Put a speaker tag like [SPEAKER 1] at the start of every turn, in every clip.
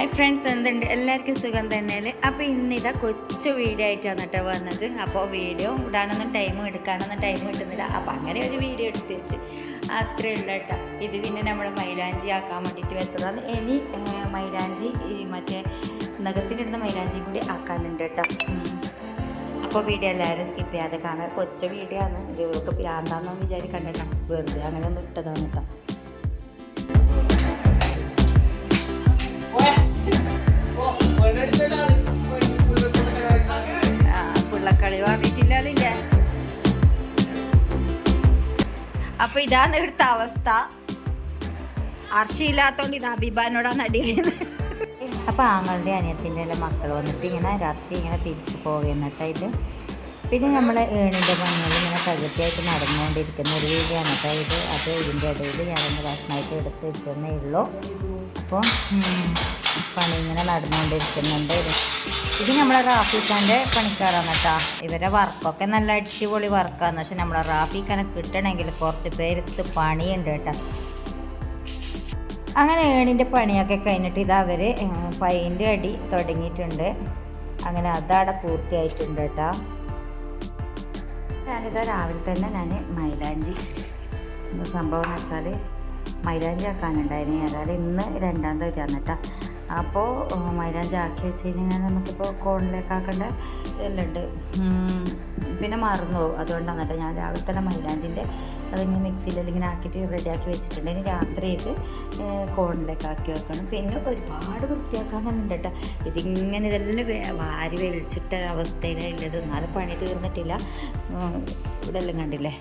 [SPEAKER 1] Hi friends എന്തുണ്ട്? എല്ലാവർക്കും സുഖം തന്നെയല്ലേ? അപ്പോൾ ഇന്നിതാ കൊച്ചു വീഡിയോ ആയിട്ടാണ് കേട്ടോ വന്നത്. അപ്പോൾ വീഡിയോ ഇടാനൊന്നും ടൈം എടുക്കാനൊന്നും ടൈം കിട്ടുന്നില്ല. അപ്പോൾ അങ്ങനെ ഒരു വീഡിയോ എടുത്ത് വെച്ച്. അത്രേ ഉള്ളൂ കേട്ടോ. ഇത് പിന്നെ നമ്മൾ മൈലാഞ്ചി ആക്കാൻ വേണ്ടിയിട്ട് വെച്ചതാണ്. ഇനി മൈലാഞ്ചി മറ്റേ നഖത്തിനിടുന്ന മൈലാഞ്ചി കൂടി ആക്കാനുണ്ട് കേട്ടോ. അപ്പോൾ വീഡിയോ എല്ലാവരും സ്കിപ്പ് ചെയ്യാതെ കാണാം കൊച്ചു വീഡിയോ ആണ്. ഇത് ഇവർക്ക് പ്രാന്താന്നോ വിചാരിക്കണ്ട കേട്ടോ. വെറുതെ അങ്ങനെ ഒന്നും ഇട്ടതാണ് കേട്ടോ അപ്പൊ ഇതാണ് ഇവിടുത്തെ അവസ്ഥ. അർച്ചയില്ലാത്തോണ്ട് ഇത് അഭിബാനോടാണ് അടിയത് അപ്പൊ ആങ്ങളുടെ അനിയത്തിന്റെ എല്ലാം മക്കൾ വന്നിട്ട് ഇങ്ങനെ രാത്രി ഇങ്ങനെ തിരിച്ചു പോകുന്നിട്ട് ഇത്. പിന്നെ നമ്മളെ ഏണിന്റെ മണ്ണിൽ ഇങ്ങനെ പ്രകൃതിയായിട്ട് നടന്നുകൊണ്ടിരിക്കുന്ന ഒരു വീടാണ് കേട്ടോ ഇത്. അത് ഇതിന്റെ ഇടയിൽ ഞാനൊന്ന് ഭക്ഷണമായിട്ട് എടുത്ത് ഇട്ടുന്നേ ഉള്ളൂ. അപ്പോൾ പണി ഇങ്ങനെ നടന്നുകൊണ്ടിരിക്കുന്നുണ്ട്. ഇത് നമ്മളെ റാഫിഖാന്റെ പണിക്കാരാണ് കേട്ടോ. ഇവരെ വർക്കൊക്കെ നല്ല അടിപൊളി വർക്കാണ്. പക്ഷെ നമ്മളെ റാഫിഖാനെ കിട്ടണമെങ്കിൽ കുറച്ച് പേരെടുത്ത് പണിയുണ്ട് കേട്ടോ. അങ്ങനെ ഏണിന്റെ പണിയൊക്കെ കഴിഞ്ഞിട്ട് ഇത് അവർ പൈന്റെ അടി തുടങ്ങിയിട്ടുണ്ട്. അങ്ങനെ അതവിടെ പൂർത്തിയായിട്ടുണ്ട് കേട്ടോ. ഞാനിതാ രാവിലെ തന്നെ ഞാൻ മൈലാഞ്ചി എന്താ സംഭവം എന്ന് വെച്ചാൽ മൈലാഞ്ചി ആക്കാനുണ്ടായിരുന്നു. ഏതായാലും ഇന്ന് രണ്ടാം തീയതി ആണ് കേട്ടോ. അപ്പോൾ മൈലാഞ്ചി ആക്കി വെച്ച് കഴിഞ്ഞാൽ നമുക്കിപ്പോൾ കോണിലേക്ക് ആക്കേണ്ട എല്ലാം ഉണ്ട് പിന്നെ മറന്നു പോകും അതുകൊണ്ടാണ് കേട്ടോ ഞാൻ രാവിലെ തന്നെ മൈലാഞ്ചിന്റെ അതിങ്ങനെ മിക്സിയിൽ ഇങ്ങനെ ആക്കിയിട്ട് റെഡിയാക്കി വെച്ചിട്ടുണ്ട്. ഇനി രാത്രി ഇത് കോണിലേക്ക് ആക്കി വെക്കണം. പിന്നെ ഒരുപാട് വൃത്തിയാക്കാനുണ്ട് കേട്ടോ. ഇതിങ്ങനെ ഇതെല്ലാം വാരി വലിച്ചിട്ട അവസ്ഥയിലുള്ളത് എന്നാലും പണി തീർന്നിട്ടില്ല. ഇതെല്ലാം കണ്ടില്ലേ?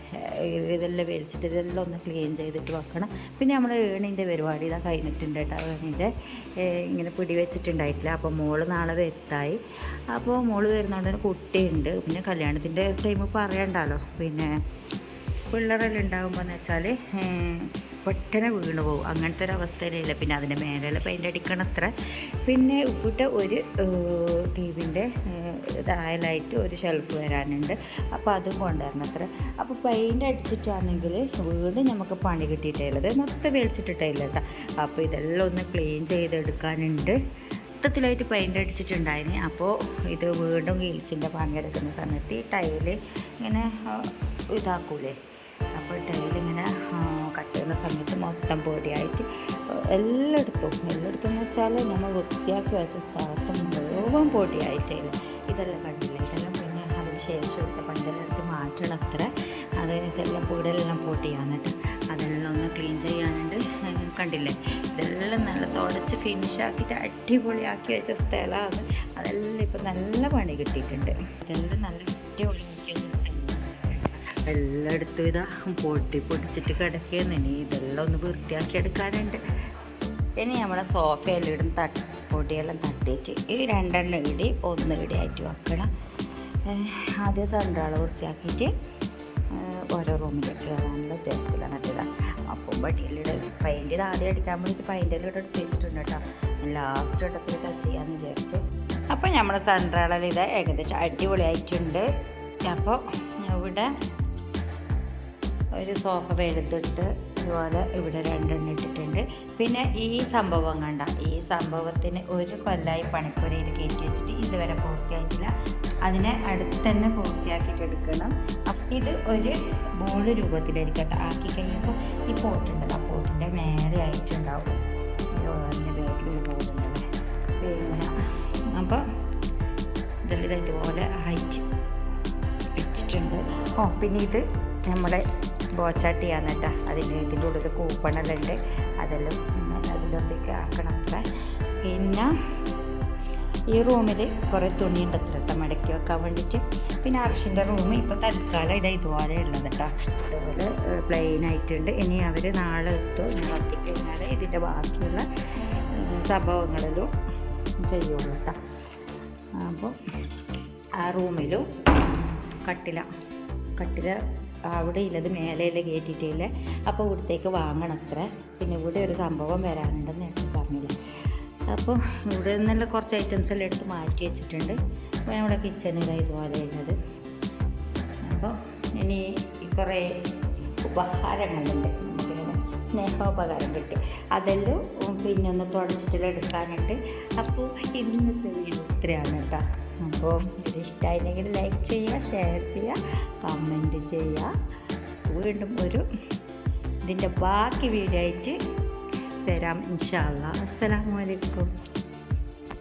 [SPEAKER 1] ഇതെല്ലാം വലിച്ചിട്ട് ഇതെല്ലാം ഒന്ന് ക്ലീൻ ചെയ്തിട്ട് വെക്കണം. പിന്നെ നമ്മൾ ഏണിന്റെ പരിപാടി ഇതാ കഴിഞ്ഞിട്ടുണ്ട് കേട്ടോ. ഏണിന്റെ ഇങ്ങനെ പിടി വെച്ചിട്ടുണ്ടായിട്ടില്ല. അപ്പോൾ മോൾ നാളെ വെത്തായി അപ്പോൾ മോൾ വരുന്നതുകൊണ്ട് തന്നെ കുട്ടിയുണ്ട്. പിന്നെ കല്യാണത്തിന്റെ ടൈം പറയണ്ടല്ലോ പിന്നെ പിള്ളേരെല്ലാം ഉണ്ടാകുമ്പോൾ എന്ന് വെച്ചാൽ പെട്ടെന്ന് വീണ് പോകും. അങ്ങനത്തെ ഒരു അവസ്ഥയിലില്ല പിന്നെ അതിന്റെ മേലെ പെയിന്റ് അടിക്കണം അത്ര പിന്നെ ഇവിടെ ഒരു ടീവിന്റെ ഇതായാലായിട്ട് ഒരു ഷെൽഫ് വരാനുണ്ട്. അപ്പോൾ അതും കൊണ്ടുവരണം അത്ര അപ്പോൾ പെയിന്റ് അടിച്ചിട്ടാണെങ്കിൽ വീണ്ടും നമുക്ക് പണി കിട്ടിയിട്ടുള്ളത് മൊത്തം വലിച്ചിട്ടിട്ടില്ല കേട്ടോ. അപ്പോൾ ഇതെല്ലാം ഒന്ന് ക്ലീൻ ചെയ്തെടുക്കാനുണ്ട്. മൊത്തത്തിലായിട്ട് പെയിന്റ് അടിച്ചിട്ടുണ്ടായിന്. അപ്പോൾ ഇത് വീണ്ടും ഗീൽസിന്റെ പണിയെടുക്കുന്ന സമയത്ത് ഈ ടൈൽ ഇങ്ങനെ ഇതാക്കൂലേ? അപ്പോൾ ടൈലിങ്ങനെ കട്ട് ചെയ്യുന്ന സമയത്ത് മൊത്തം പൊടിയായിട്ട് എല്ലായിടത്തും എല്ലായിടത്തും എന്ന് വെച്ചാൽ നമ്മൾ വൃത്തിയാക്കി വെച്ച സ്ഥലത്ത് മുഴുവൻ പൊടിയായിട്ടില്ല ഇതെല്ലാം കണ്ടില്ല? ഇതെല്ലാം പിന്നെ അതിന് ശേഷം എടുത്ത പണ്ടെല്ലാം മാറ്റണം അത്ര അത് ഇതെല്ലാം പൊടിയെല്ലാം പൊട്ടി കേട്ടോ അതെല്ലാം ഒന്ന് ക്ലീൻ ചെയ്യാനുണ്ട്. കണ്ടില്ലേ? ഇതെല്ലാം നല്ല തുടച്ച് ഫിനിഷാക്കിയിട്ട് അടിപൊളിയാക്കി വെച്ച സ്ഥലമാണ്. അതെല്ലാം ഇപ്പം നല്ല പണി കിട്ടിയിട്ടുണ്ട്. ഇതെല്ലാം നല്ല അടിപൊളിയാക്കി എല്ലായിടത്തും ഇതാ പൊട്ടി പൊടിച്ചിട്ട് കിടക്കുകയെന്ന് ഇനി ഇതെല്ലാം ഒന്ന് വൃത്തിയാക്കി എടുക്കാനുണ്ട്. ഇനി നമ്മളെ സോഫയെല്ലാം ഇടും. തട്ട് പൊടിയെല്ലാം തട്ടിയിട്ട് ഈ രണ്ടെണ്ണം ഇടി ഒന്ന് ഇടി ആയിട്ട് വെക്കണം ആദ്യം സെൻട്രാൾ വൃത്തിയാക്കിയിട്ട് ഓരോ റൂമിലേക്ക് കയറാനുള്ള ഉദ്ദേശത്തിലാണ് കേട്ടോ അപ്പോൾ വടിയിലിട് പൈന്റെ ഇത് ആദ്യം അടിക്കാൻ വേണ്ടിയിട്ട് പൈന്റെല്ലാം ഇവിടെ എടുത്ത് വെച്ചിട്ടുണ്ട് കേട്ടോ. ലാസ്റ്റ് ഇടത്തിൽ ടച്ച് ചെയ്യാമെന്ന് വിചാരിച്ചു. അപ്പോൾ നമ്മുടെ സെൻട്രാളിൽ ഇത് ഏകദേശം അടിപൊളിയായിട്ടുണ്ട്. അപ്പോൾ ഇവിടെ ഒരു സോഫ വെളുത്തിട്ട് ഇതുപോലെ ഇവിടെ രണ്ടെണ്ണം ഇട്ടിട്ടുണ്ട്. പിന്നെ ഈ സംഭവം കണ്ട ഈ സംഭവത്തിന് ഒരു കൊല്ലായി പണിക്കൂരയിൽ കയറ്റി വെച്ചിട്ട് ഇതുവരെ പൂർത്തിയായിട്ടില്ല. അതിനെ അടുത്ത് തന്നെ പൂർത്തിയാക്കിയിട്ട് എടുക്കണം. ഇത് ഒരു ബോൾ രൂപത്തിലായിരിക്കട്ടെ. ആക്കി കഴിയുമ്പോൾ ഈ പോട്ടുണ്ടല്ലോ ആ പോട്ടിന്റെ മേലെ ആയിട്ടുണ്ടാവും. അതിന്റെ ബാക്കിൽ ഒരു ബോളുണ്ടല്ലേ പിന്നെ അപ്പോൾ ഇതെല്ലാം ഇതുപോലെ ആയിട്ട് വെച്ചിട്ടുണ്ട്. ഓ പിന്നെ ഇത് നമ്മുടെ ബോച്ചാട്ടിയാണ് കേട്ടോ. അതിന് ഇതിന്റെ ഉള്ളിൽ കൂപ്പണെല്ലാം ഉണ്ട് അതെല്ലാം അതിലൊത്തേക്ക് ആക്കണം അത്ര. പിന്നെ ഈ റൂമിൽ കുറേ തുണിയുണ്ട് അത്ര കേട്ടോ. മടക്കി വെക്കാൻ വേണ്ടിയിട്ട്. പിന്നെ അർഷിന്റെ റൂം ഇപ്പോൾ തൽക്കാലം ഇതാ ഇതുപോലെ ഉള്ളത് കേട്ടോ. ഇതുപോലെ പ്ലെയിൻ ആയിട്ടുണ്ട്. ഇനി അവർ നാളെ എത്തും. നാളെ എത്തിക്കഴിഞ്ഞാൽ ഇതിന്റെ ബാക്കിയുള്ള സംഭവങ്ങളിലും ചെയ്യുള്ളൂ കേട്ടോ. അപ്പോൾ ആ റൂമിലും കട്ടില. കട്ടില അവിടെ ഇല്ലത് മേലെയല്ലേ കയറ്റിയിട്ടില്ല അപ്പോൾ ഇവിടത്തേക്ക് വാങ്ങണം അത്ര പിന്നെ ഇവിടെ ഒരു സംഭവം വരാനുണ്ടെന്ന് ഞാൻ പറഞ്ഞില്ല. അപ്പോൾ ഇവിടെ നിന്നുള്ള കുറച്ച് ഐറ്റംസ് എല്ലാം എടുത്ത് മാറ്റി വെച്ചിട്ടുണ്ട്. അപ്പോൾ നമ്മുടെ കിച്ചണിൽ ഇതുപോലെ ഉള്ളത്. അപ്പോൾ ഇനി കുറേ ഉപഹാരങ്ങളുണ്ട്. സ്നേഹോപകാരം കിട്ടി അതെല്ലാം പിന്നെ ഒന്ന് തുടച്ചിട്ട് എടുക്കാനുണ്ട്. അപ്പോൾ ഇന്നത്തെ വീഡിയോ ഇത്രയാണ് കേട്ടോ. അപ്പോൾ ഇഷ്ടമായില്ലെങ്കിൽ ലൈക്ക് ചെയ്യുക ഷെയർ ചെയ്യുക കമന്റ് ചെയ്യുക. വീണ്ടും ഒരു ഇതിന്റെ ബാക്കി വീഡിയോ ആയിട്ട് തരാം ഇൻഷാല്ല അസ്സാം അലൈക്കും.